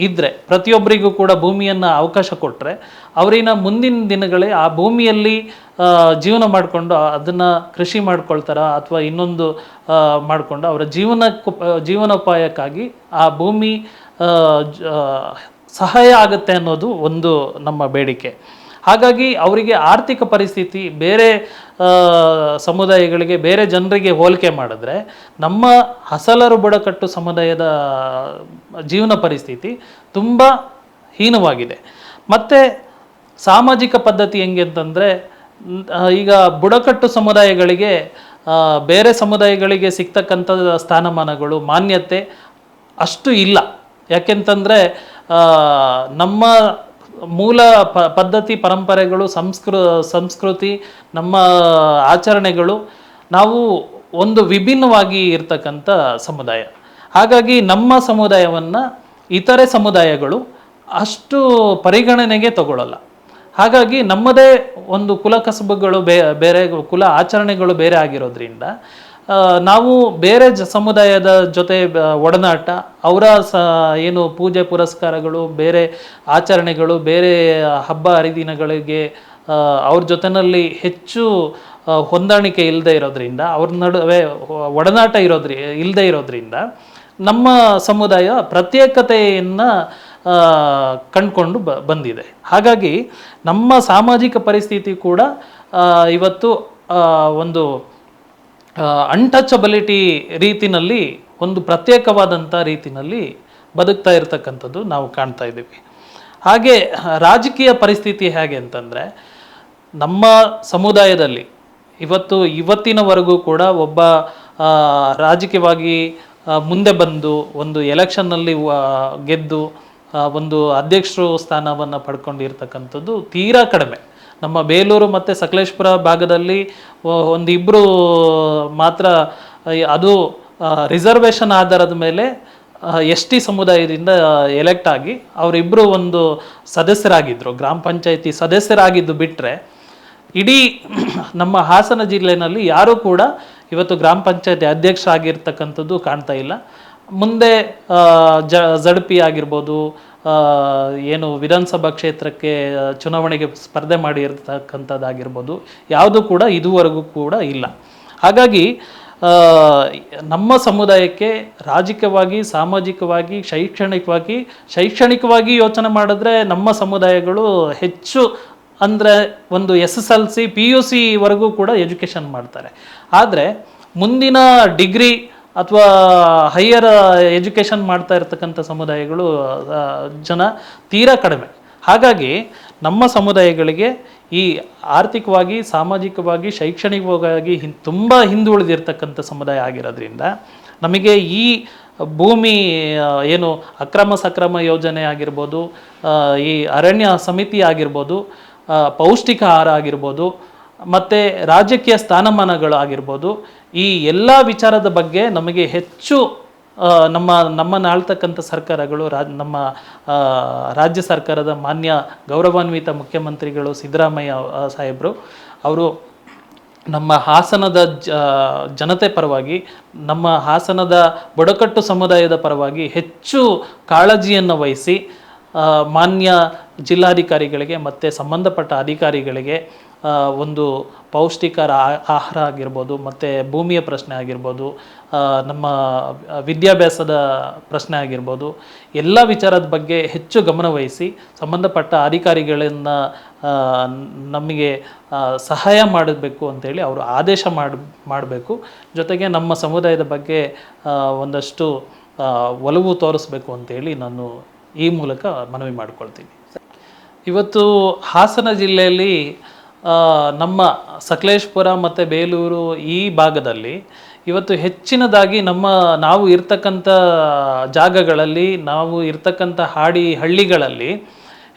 ಇದ್ದರೆ ಪ್ರತಿಯೊಬ್ಬರಿಗೂ ಕೂಡ ಭೂಮಿಯನ್ನು ಅವಕಾಶ ಕೊಟ್ಟರೆ ಅವರಿನ ಮುಂದಿನ ದಿನಗಳೇ ಆ ಭೂಮಿಯಲ್ಲಿ ಜೀವನ ಮಾಡಿಕೊಂಡು ಅದನ್ನು ಕೃಷಿ ಮಾಡ್ಕೊಳ್ತಾರ ಅಥವಾ ಇನ್ನೊಂದು ಮಾಡಿಕೊಂಡು ಅವರ ಜೀವನ ಜೀವನೋಪಾಯಕ್ಕಾಗಿ ಆ ಭೂಮಿ ಸಹಾಯ ಆಗುತ್ತೆ ಅನ್ನೋದು ಒಂದು ನಮ್ಮ ಬೇಡಿಕೆ. ಹಾಗಾಗಿ ಅವರಿಗೆ ಆರ್ಥಿಕ ಪರಿಸ್ಥಿತಿ ಬೇರೆ ಸಮುದಾಯಗಳಿಗೆ, ಬೇರೆ ಜನರಿಗೆ ಹೋಲಿಕೆ ಮಾಡಿದ್ರೆ ನಮ್ಮ ಹಸಲರು ಬುಡಕಟ್ಟು ಸಮುದಾಯದ ಜೀವನ ಪರಿಸ್ಥಿತಿ ತುಂಬ ಹೀನವಾಗಿದೆ. ಮತ್ತು ಸಾಮಾಜಿಕ ಪದ್ಧತಿ ಹೆಂಗೆ ಅಂತಂದರೆ ಈಗ ಬುಡಕಟ್ಟು ಸಮುದಾಯಗಳಿಗೆ ಬೇರೆ ಸಮುದಾಯಗಳಿಗೆ ಸಿಗ್ತಕ್ಕಂಥ ಸ್ಥಾನಮಾನಗಳು ಮಾನ್ಯತೆ ಅಷ್ಟು ಇಲ್ಲ. ಯಾಕೆಂತಂದರೆ ನಮ್ಮ ಮೂಲ ಪದ್ಧತಿ, ಪರಂಪರೆಗಳು, ಸಂಸ್ಕೃ, ಸಂಸ್ಕೃತಿ, ನಮ್ಮ ಆಚರಣೆಗಳು ನಾವು ಒಂದು ವಿಭಿನ್ನವಾಗಿ ಇರ್ತಕ್ಕಂಥ ಸಮುದಾಯ. ಹಾಗಾಗಿ ನಮ್ಮ ಸಮುದಾಯವನ್ನು ಇತರೆ ಸಮುದಾಯಗಳು ಅಷ್ಟು ಪರಿಗಣನೆಗೆ ತಗೊಳ್ಳಲ್ಲ ಹಾಗಾಗಿ ನಮ್ಮದೇ ಒಂದು ಕುಲ ಕಸಬುಗಳು ಬೇರೆ ಕುಲ ಆಚರಣೆಗಳು ಬೇರೆ ಆಗಿರೋದ್ರಿಂದ ನಾವು ಬೇರೆ ಜ ಸಮುದಾಯದ ಜೊತೆ ಒಡನಾಟ, ಅವರ ಸ, ಏನು ಪೂಜೆ ಪುರಸ್ಕಾರಗಳು, ಬೇರೆ ಆಚರಣೆಗಳು, ಬೇರೆ ಹಬ್ಬ ಹರಿದಿನಗಳಿಗೆ ಅವ್ರ ಜೊತೆಯಲ್ಲಿ ಹೆಚ್ಚು ಹೊಂದಾಣಿಕೆ ಇಲ್ಲದೆ ಇರೋದ್ರಿಂದ, ಅವ್ರ ನಡುವೆ ಒಡನಾಟ ಇರೋದ್ರಿ ಇಲ್ಲದೆ ಇರೋದ್ರಿಂದ, ನಮ್ಮ ಸಮುದಾಯ ಪ್ರತ್ಯೇಕತೆಯನ್ನು ಕಂಡುಕೊಂಡು ಬ, ಬಂದಿದೆ. ಹಾಗಾಗಿ ನಮ್ಮ ಸಾಮಾಜಿಕ ಪರಿಸ್ಥಿತಿ ಕೂಡ ಇವತ್ತು ಒಂದು ಅನ್ಟಚಬಿಲಿಟಿ ರೀತಿನಲ್ಲಿ ಒಂದು ಪ್ರತ್ಯೇಕವಾದಂಥ ರೀತಿನಲ್ಲಿ ಬದುಕ್ತಾ ಇರತಕ್ಕಂಥದ್ದು ನಾವು ಕಾಣ್ತಾ ಇದ್ದೀವಿ. ಹಾಗೆ, ರಾಜಕೀಯ ಪರಿಸ್ಥಿತಿ ಹೇಗೆ ಅಂತಂದರೆ, ನಮ್ಮ ಸಮುದಾಯದಲ್ಲಿ ಇವತ್ತು ಇವತ್ತಿನವರೆಗೂ ಕೂಡ ಒಬ್ಬ ರಾಜಕೀಯವಾಗಿ ಮುಂದೆ ಬಂದು ಒಂದು ಎಲೆಕ್ಷನ್ನಲ್ಲಿ ಗೆದ್ದು ಒಂದು ಅಧ್ಯಕ್ಷರು ಸ್ಥಾನವನ್ನು ಪಡ್ಕೊಂಡಿರ್ತಕ್ಕಂಥದ್ದು ತೀರಾ ಕಡಿಮೆ. ನಮ್ಮ ಬೇಲೂರು ಮತ್ತು ಸಕಲೇಶ್ಪುರ ಭಾಗದಲ್ಲಿ ಒಂದಿಬ್ಬರು ಮಾತ್ರ ಅದು ರಿಸರ್ವೇಷನ್ ಆಧಾರದ ಮೇಲೆ ಎಸ್ ಟಿ ಸಮುದಾಯದಿಂದ ಎಲೆಕ್ಟ್ ಆಗಿ ಅವರಿಬ್ಬರು ಒಂದು ಸದಸ್ಯರಾಗಿದ್ದರು ಗ್ರಾಮ ಪಂಚಾಯಿತಿ ಸದಸ್ಯರಾಗಿದ್ದು ಬಿಟ್ಟರೆ ಇಡೀ ನಮ್ಮ ಹಾಸನ ಜಿಲ್ಲೆಯಲ್ಲಿ ಯಾರೂ ಕೂಡ ಇವತ್ತು ಗ್ರಾಮ ಪಂಚಾಯತಿ ಅಧ್ಯಕ್ಷ ಆಗಿರ್ತಕ್ಕಂಥದ್ದು ಕಾಣ್ತಾ ಇಲ್ಲ. ಮುಂದೆ ಜ ಜಡ್ಪಿ ಆಗಿರ್ಬೋದು ಏನು ವಿಧಾನಸಭಾ ಕ್ಷೇತ್ರಕ್ಕೆ ಚುನಾವಣೆಗೆ ಸ್ಪರ್ಧೆ ಮಾಡಿರ್ತಕ್ಕಂಥದ್ದಾಗಿರ್ಬೋದು, ಯಾವುದು ಕೂಡ ಇದುವರೆಗೂ ಕೂಡ ಇಲ್ಲ. ಹಾಗಾಗಿ ನಮ್ಮ ಸಮುದಾಯಕ್ಕೆ ರಾಜಕೀಯವಾಗಿ, ಸಾಮಾಜಿಕವಾಗಿ, ಶೈಕ್ಷಣಿಕವಾಗಿ ಶೈಕ್ಷಣಿಕವಾಗಿ ಯೋಚನೆ ಮಾಡಿದ್ರೆ ನಮ್ಮ ಸಮುದಾಯಗಳು ಹೆಚ್ಚು ಅಂದರೆ ಒಂದು S S L C, P U ಸಿವರೆಗೂ ಕೂಡ ಎಜುಕೇಷನ್ ಮಾಡ್ತಾರೆ. ಆದರೆ, ಮುಂದಿನ ಡಿಗ್ರಿ ಅಥವಾ ಹೈಯರ್ ಎಜುಕೇಷನ್ ಮಾಡ್ತಾ ಇರತಕ್ಕಂಥ ಸಮುದಾಯಗಳು ಜನ ತೀರಾ ಕಡಿಮೆ. ಹಾಗಾಗಿ ನಮ್ಮ ಸಮುದಾಯಗಳಿಗೆ ಈ ಆರ್ಥಿಕವಾಗಿ, ಸಾಮಾಜಿಕವಾಗಿ, ಶೈಕ್ಷಣಿಕವಾಗಿ ಹಿನ್ ತುಂಬ ಹಿಂದುಳಿದಿರ್ತಕ್ಕಂಥ ಸಮುದಾಯ ಆಗಿರೋದ್ರಿಂದ ನಮಗೆ ಈ ಭೂಮಿ ಏನು ಅಕ್ರಮ ಸಕ್ರಮ ಯೋಜನೆ ಆಗಿರ್ಬೋದು ಈ ಅರಣ್ಯ ಸಮಿತಿ ಆಗಿರ್ಬೋದು ಪೌಷ್ಟಿಕ ಆಹಾರ ಆಗಿರ್ಬೋದು ಮತ್ತು ರಾಜಕೀಯ ಸ್ಥಾನಮಾನಗಳು ಆಗಿರ್ಬೋದು ಈ ಎಲ್ಲ ವಿಚಾರದ ಬಗ್ಗೆ ನಮಗೆ ಹೆಚ್ಚು ನಮ್ಮ ನಮ್ಮ ಆಳ್ತಕ್ಕಂಥ ಸರ್ಕಾರಗಳು ರಾಜ್ ನಮ್ಮ ರಾಜ್ಯ ಸರ್ಕಾರದ ಮಾನ್ಯ ಗೌರವಾನ್ವಿತ ಮುಖ್ಯಮಂತ್ರಿಗಳು ಸಿದ್ದರಾಮಯ್ಯ ಸಾಹೇಬರು, ಅವರು ನಮ್ಮ ಹಾಸನದ ಜನತೆ ಪರವಾಗಿ, ನಮ್ಮ ಹಾಸನದ ಬುಡಕಟ್ಟು ಸಮುದಾಯದ ಪರವಾಗಿ ಹೆಚ್ಚು ಕಾಳಜಿಯನ್ನು ವಹಿಸಿ ಮಾನ್ಯ ಜಿಲ್ಲಾಧಿಕಾರಿಗಳಿಗೆ ಮತ್ತು ಸಂಬಂಧಪಟ್ಟ ಅಧಿಕಾರಿಗಳಿಗೆ ಒಂದು ಪೌಷ್ಟಿಕ ಆ- ಆಹಾರ ಆಗಿರ್ಬೋದು, ಮತ್ತು ಭೂಮಿಯ ಪ್ರಶ್ನೆ ಆಗಿರ್ಬೋದು ನಮ್ಮ ವಿದ್ಯಾಭ್ಯಾಸದ ಪ್ರಶ್ನೆ ಆಗಿರ್ಬೋದು, ಎಲ್ಲ ವಿಚಾರದ ಬಗ್ಗೆ ಹೆಚ್ಚು ಗಮನವಹಿಸಿ ಸಂಬಂಧಪಟ್ಟ ಅಧಿಕಾರಿಗಳನ್ನು ನಮಗೆ ಸಹಾಯ ಮಾಡಬೇಕು ಅಂತೇಳಿ ಅವರು ಆದೇಶ ಮಾಡಿ, ಮಾಡಬೇಕು. ಜೊತೆಗೆ ನಮ್ಮ ಸಮುದಾಯದ ಬಗ್ಗೆ ಒಂದಷ್ಟು ಒಲವು ತೋರಿಸ್ಬೇಕು ಅಂತೇಳಿ ನಾನು ಈ ಮೂಲಕ ಮನವಿ ಮಾಡಿಕೊಳ್ತೀನಿ. ಇವತ್ತು ಹಾಸನ ಜಿಲ್ಲೆಯಲ್ಲಿ ನಮ್ಮ ಸಕಲೇಶ್ಪುರ ಮತ್ತು ಬೇಲೂರು ಈ ಭಾಗದಲ್ಲಿ ಇವತ್ತು ಹೆಚ್ಚಿನದಾಗಿ ನಮ್ಮ ನಾವು ಇರ್ತಕ್ಕಂಥ ಜಾಗಗಳಲ್ಲಿ, ನಾವು ಇರ್ತಕ್ಕಂಥ ಹಾಡಿ ಹಳ್ಳಿಗಳಲ್ಲಿ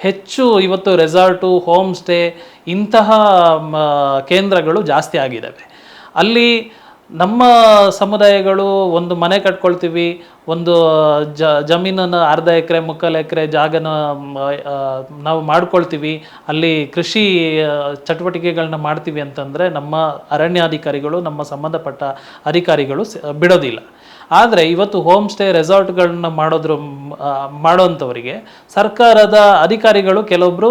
ಹೆಚ್ಚು ಇವತ್ತು ರೆಸಾರ್ಟು ಹೋಮ್ ಸ್ಟೇ ಇಂತಹ ಕೇಂದ್ರಗಳು ಜಾಸ್ತಿ ಆಗಿದ್ದಾವೆ. ಅಲ್ಲಿ ನಮ್ಮ ಸಮುದಾಯಗಳು ಒಂದು ಮನೆ ಕಟ್ಕೊಳ್ತೀವಿ, ಒಂದು, ಜ, ಜಮೀನನ್ನು ಅರ್ಧ ಎಕರೆ, ಮುಕ್ಕಾಲು ಎಕರೆ ಜಾಗನ ನಾವು ಮಾಡ್ಕೊಳ್ತೀವಿ, ಅಲ್ಲಿ ಕೃಷಿ ಚಟುವಟಿಕೆಗಳನ್ನ ಮಾಡ್ತೀವಿ ಅಂತಂದರೆ ನಮ್ಮ ಅರಣ್ಯಾಧಿಕಾರಿಗಳು, ನಮ್ಮ ಸಂಬಂಧಪಟ್ಟ ಅಧಿಕಾರಿಗಳು ಬಿಡೋದಿಲ್ಲ. ಆದರೆ ಇವತ್ತು ಹೋಮ್ ಸ್ಟೇ ರೆಸಾರ್ಟ್ಗಳನ್ನ ಮಾಡೋದ್ರ ಮಾಡೋವಂಥವರಿಗೆ ಸರ್ಕಾರದ ಅಧಿಕಾರಿಗಳು ಕೆಲವೊಬ್ಬರು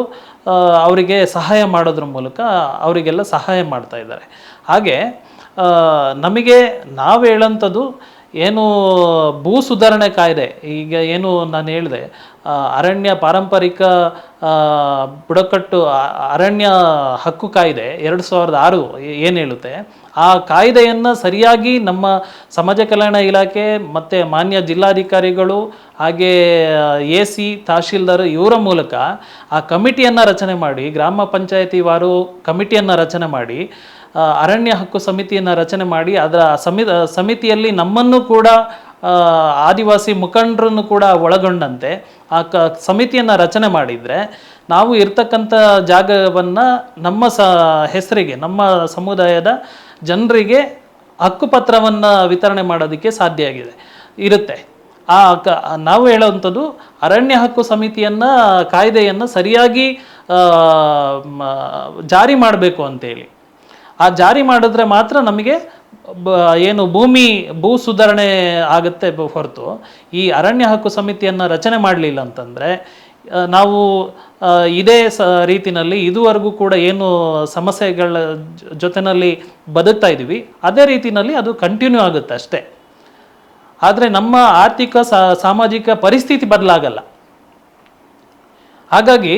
ಅವರಿಗೆ ಸಹಾಯ ಮಾಡೋದ್ರ ಮೂಲಕ ಅವರಿಗೆಲ್ಲ ಸಹಾಯ ಮಾಡ್ತಾ ಇದ್ದಾರೆ. ಹಾಗೆ ನಮಗೆ ನಾವು ಹೇಳೋಂಥದ್ದು ಏನು ಭೂ ಸುಧಾರಣೆ ಕಾಯ್ದೆ. ಈಗ ಏನು ನಾನು ಹೇಳಿದೆ ಅರಣ್ಯ ಪಾರಂಪರಿಕ ಬುಡಕಟ್ಟು ಅರಣ್ಯ ಹಕ್ಕು ಕಾಯ್ದೆ ಎರಡು ಸಾವಿರದ ಆರು ಏನು ಹೇಳುತ್ತೆ, ಆ ಕಾಯ್ದೆಯನ್ನು ಸರಿಯಾಗಿ ನಮ್ಮ ಸಮಾಜ ಕಲ್ಯಾಣ ಇಲಾಖೆ ಮತ್ತು ಮಾನ್ಯ ಜಿಲ್ಲಾಧಿಕಾರಿಗಳು ಹಾಗೆ ಎ ಸಿ ತಹಶೀಲ್ದಾರ್ ಇವರ ಮೂಲಕ ಆ ಕಮಿಟಿಯನ್ನು ರಚನೆ ಮಾಡಿ, ಗ್ರಾಮ ಪಂಚಾಯತಿ ವಾರು ಕಮಿಟಿಯನ್ನು ರಚನೆ ಮಾಡಿ ಅರಣ್ಯ ಹಕ್ಕು ಸಮಿತಿಯನ್ನು ರಚನೆ ಮಾಡಿ ಅದರ ಸಮಿ ಸಮಿತಿಯಲ್ಲಿ ನಮ್ಮನ್ನು ಕೂಡ ಆದಿವಾಸಿ ಮುಖಂಡರನ್ನು ಕೂಡ ಒಳಗೊಂಡಂತೆ ಆ ಕ, ಸಮಿತಿಯನ್ನು ರಚನೆ ಮಾಡಿದರೆ ನಾವು ಇರ್ತಕ್ಕಂಥ ಜಾಗವನ್ನು ನಮ್ಮ ಸ, ಹೆಸರಿಗೆ, ನಮ್ಮ ಸಮುದಾಯದ ಜನರಿಗೆ ಹಕ್ಕುಪತ್ರವನ್ನು ವಿತರಣೆ ಮಾಡೋದಕ್ಕೆ ಸಾಧ್ಯ ಆಗಿದೆ, ಇರುತ್ತೆ. ಆ ಕ, ನಾವು ಹೇಳೋವಂಥದ್ದು ಅರಣ್ಯ ಹಕ್ಕು ಸಮಿತಿಯನ್ನು, ಕಾಯ್ದೆಯನ್ನು ಸರಿಯಾಗಿ ಜಾರಿ ಮಾಡಬೇಕು ಅಂತೇಳಿ. ಆ ಜಾರಿ ಮಾಡಿದ್ರೆ ಮಾತ್ರ ನಮಗೆ ಏನು ಭೂಮಿ, ಭೂ ಸುಧಾರಣೆ ಆಗುತ್ತೆ ಹೊರತು. ಈ ಅರಣ್ಯ ಹಕ್ಕು ಸಮಿತಿಯನ್ನು ರಚನೆ ಮಾಡಲಿಲ್ಲ ಅಂತಂದರೆ ನಾವು ಇದೇ ಸ, ರೀತಿನಲ್ಲಿ ಇದುವರೆಗೂ ಕೂಡ ಏನು ಸಮಸ್ಯೆಗಳ ಜೊತೆಯಲ್ಲಿ ಬದುಕ್ತಾ ಇದ್ದೀವಿ. ಅದೇ ರೀತಿನಲ್ಲಿ ಅದು ಕಂಟಿನ್ಯೂ ಆಗುತ್ತೆ ಅಷ್ಟೇ. ಆದರೆ ನಮ್ಮ ಆರ್ಥಿಕ ಸಾಮಾಜಿಕ ಪರಿಸ್ಥಿತಿ ಬದಲಾಗಲ್ಲ. ಹಾಗಾಗಿ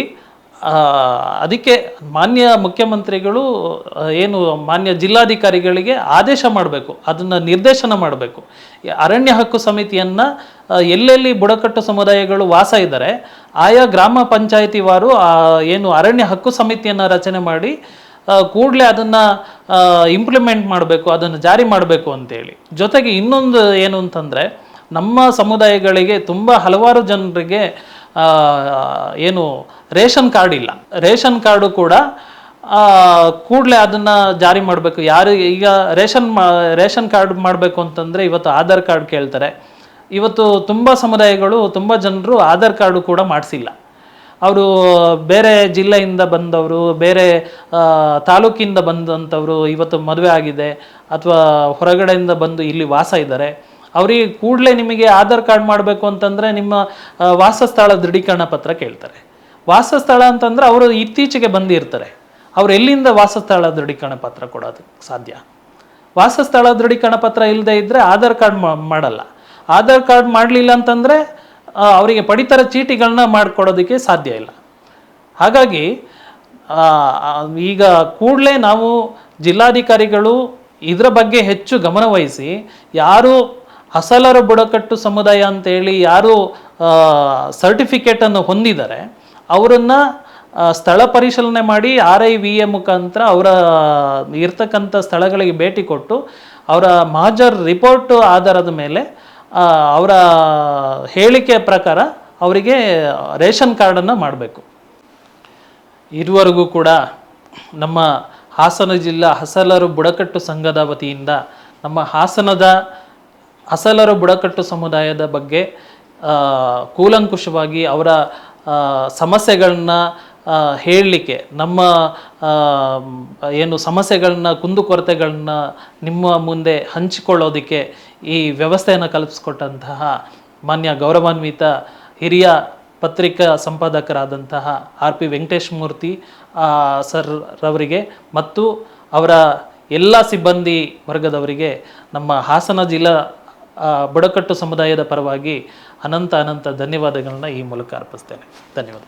ಅದಕ್ಕೆ ಮಾನ್ಯ ಮುಖ್ಯಮಂತ್ರಿಗಳು ಏನು ಮಾನ್ಯ ಜಿಲ್ಲಾಧಿಕಾರಿಗಳಿಗೆ ಆದೇಶ ಮಾಡಬೇಕು, ಅದನ್ನು ನಿರ್ದೇಶನ ಮಾಡಬೇಕು. ಅರಣ್ಯ ಹಕ್ಕು ಸಮಿತಿಯನ್ನು ಎಲ್ಲೆಲ್ಲಿ ಬುಡಕಟ್ಟು ಸಮುದಾಯಗಳು ವಾಸ ಇದ್ದಾರೆ, ಆಯಾ ಗ್ರಾಮ ಪಂಚಾಯಿತಿವಾರು ಏನು ಅರಣ್ಯ ಹಕ್ಕು ಸಮಿತಿಯನ್ನು ರಚನೆ ಮಾಡಿ ಕೂಡಲೇ ಅದನ್ನು ಇಂಪ್ಲಿಮೆಂಟ್ ಮಾಡಬೇಕು, ಅದನ್ನು ಜಾರಿ ಮಾಡಬೇಕು ಅಂತೇಳಿ. ಜೊತೆಗೆ ಇನ್ನೊಂದು ಏನು ಅಂತಂದರೆ, ನಮ್ಮ ಸಮುದಾಯಗಳಿಗೆ ತುಂಬ ಹಲವಾರು ಜನರಿಗೆ ಏನು, ರೇಷನ್ ಕಾರ್ಡ್ ಇಲ್ಲ. ರೇಷನ್ ಕಾರ್ಡು ಕೂಡ ಕೂಡಲೇ ಅದನ್ನು ಜಾರಿ ಮಾಡಬೇಕು. ಯಾರು ಈಗ ರೇಷನ್ ರೇಷನ್ ಕಾರ್ಡ್ ಮಾಡಬೇಕು ಅಂತಂದರೆ ಇವತ್ತು ಆಧಾರ್ ಕಾರ್ಡ್ ಕೇಳ್ತಾರೆ. ಇವತ್ತು ತುಂಬ ಸಮುದಾಯಗಳು, ತುಂಬ ಜನರು ಆಧಾರ್ ಕಾರ್ಡು ಕೂಡ ಮಾಡಿಸಿಲ್ಲ. ಅವರು ಬೇರೆ ಜಿಲ್ಲೆಯಿಂದ ಬಂದವರು, ಬೇರೆ ತಾಲೂಕಿಂದ ಬಂದಂಥವರು ಇವತ್ತು ಮದುವೆ ಆಗಿದೆ, ಅಥವಾ ಹೊರಗಡೆಯಿಂದ ಬಂದು ಇಲ್ಲಿ ವಾಸ ಇದ್ದಾರೆ. ಅವರಿಗೆ ಕೂಡಲೇ ನಿಮಗೆ ಆಧಾರ್ ಕಾರ್ಡ್ ಮಾಡಬೇಕು ಅಂತಂದರೆ ನಿಮ್ಮ ವಾಸಸ್ಥಳ ದೃಢೀಕರಣ ಪತ್ರ ಕೇಳ್ತಾರೆ. ವಾಸಸ್ಥಳ ಅಂತಂದರೆ ಅವರು ಇತ್ತೀಚೆಗೆ ಬಂದಿರ್ತಾರೆ. ಅವ್ರು ಎಲ್ಲಿಂದ ವಾಸಸ್ಥಳ ದೃಢೀಕರಣ ಪತ್ರ ಕೊಡೋದು ಸಾಧ್ಯ? ವಾಸಸ್ಥಳ ದೃಢೀಕರಣ ಪತ್ರ ಇಲ್ಲದೆ ಇದ್ದರೆ ಆಧಾರ್ ಕಾರ್ಡ್ ಮಾಡಲ್ಲ. ಆಧಾರ್ ಕಾರ್ಡ್ ಮಾಡಲಿಲ್ಲ ಅಂತಂದರೆ ಅವರಿಗೆ ಪಡಿತರ ಚೀಟಿಗಳನ್ನ ಮಾಡಿಕೊಡೋದಕ್ಕೆ ಸಾಧ್ಯ ಇಲ್ಲ. ಹಾಗಾಗಿ ಈಗ ಕೂಡಲೇ ನಾವು ಜಿಲ್ಲಾಧಿಕಾರಿಗಳು ಇದರ ಬಗ್ಗೆ ಹೆಚ್ಚು ಗಮನವಹಿಸಿ, ಯಾರು ಅಸಲರ ಬುಡಕಟ್ಟು ಸಮುದಾಯ ಅಂತೇಳಿ ಯಾರು ಸರ್ಟಿಫಿಕೇಟನ್ನು ಹೊಂದಿದ್ದಾರೆ ಅವರನ್ನು ಸ್ಥಳ ಪರಿಶೀಲನೆ ಮಾಡಿ ಆರ್ ಐ ವಿ ಎ ಮುಖಾಂತರ ಅವರ ಇರ್ತಕ್ಕಂಥ ಸ್ಥಳಗಳಿಗೆ ಭೇಟಿ ಕೊಟ್ಟು ಅವರ ಮಾಜರ್ ರಿಪೋರ್ಟ್ ಆಧಾರದ ಮೇಲೆ ಅವರ ಹೇಳಿಕೆ ಪ್ರಕಾರ ಅವರಿಗೆ ರೇಷನ್ ಕಾರ್ಡನ್ನು ಮಾಡಬೇಕು. ಇದುವರೆಗೂ ಕೂಡ ನಮ್ಮ ಹಾಸನ ಜಿಲ್ಲಾ ಹಸಲರು ಬುಡಕಟ್ಟು ಸಂಘದ ವತಿಯಿಂದ ನಮ್ಮ ಹಾಸನದ ಹಸಲರು ಬುಡಕಟ್ಟು ಸಮುದಾಯದ ಬಗ್ಗೆ ಕೂಲಂಕುಷವಾಗಿ ಅವರ ಸಮಸ್ಯೆಗಳನ್ನ ಹೇಳಲಿಕ್ಕೆ, ನಮ್ಮ ಏನು ಸಮಸ್ಯೆಗಳನ್ನ ಕುಂದುಕೊರತೆಗಳನ್ನ ನಿಮ್ಮ ಮುಂದೆ ಹಂಚಿಕೊಳ್ಳೋದಕ್ಕೆ ಈ ವ್ಯವಸ್ಥೆಯನ್ನು ಕಲ್ಪಿಸ್ಕೊಟ್ಟಂತಹ ಮಾನ್ಯ ಗೌರವಾನ್ವಿತ ಹಿರಿಯ ಪತ್ರಿಕಾ ಸಂಪಾದಕರಾದಂತಹ R P Venkatesh Murthy sir ರವರಿಗೆ ಮತ್ತು ಅವರ ಎಲ್ಲ ಸಿಬ್ಬಂದಿ ವರ್ಗದವರಿಗೆ ನಮ್ಮ ಹಾಸನ ಜಿಲ್ಲಾ ಬುಡಕಟ್ಟು ಸಮುದಾಯದ ಪರವಾಗಿ ಅನಂತ ಅನಂತ ಧನ್ಯವಾದಗಳನ್ನ ಈ ಮೂಲಕ ಅರ್ಪಿಸ್ತೇನೆ. ಧನ್ಯವಾದ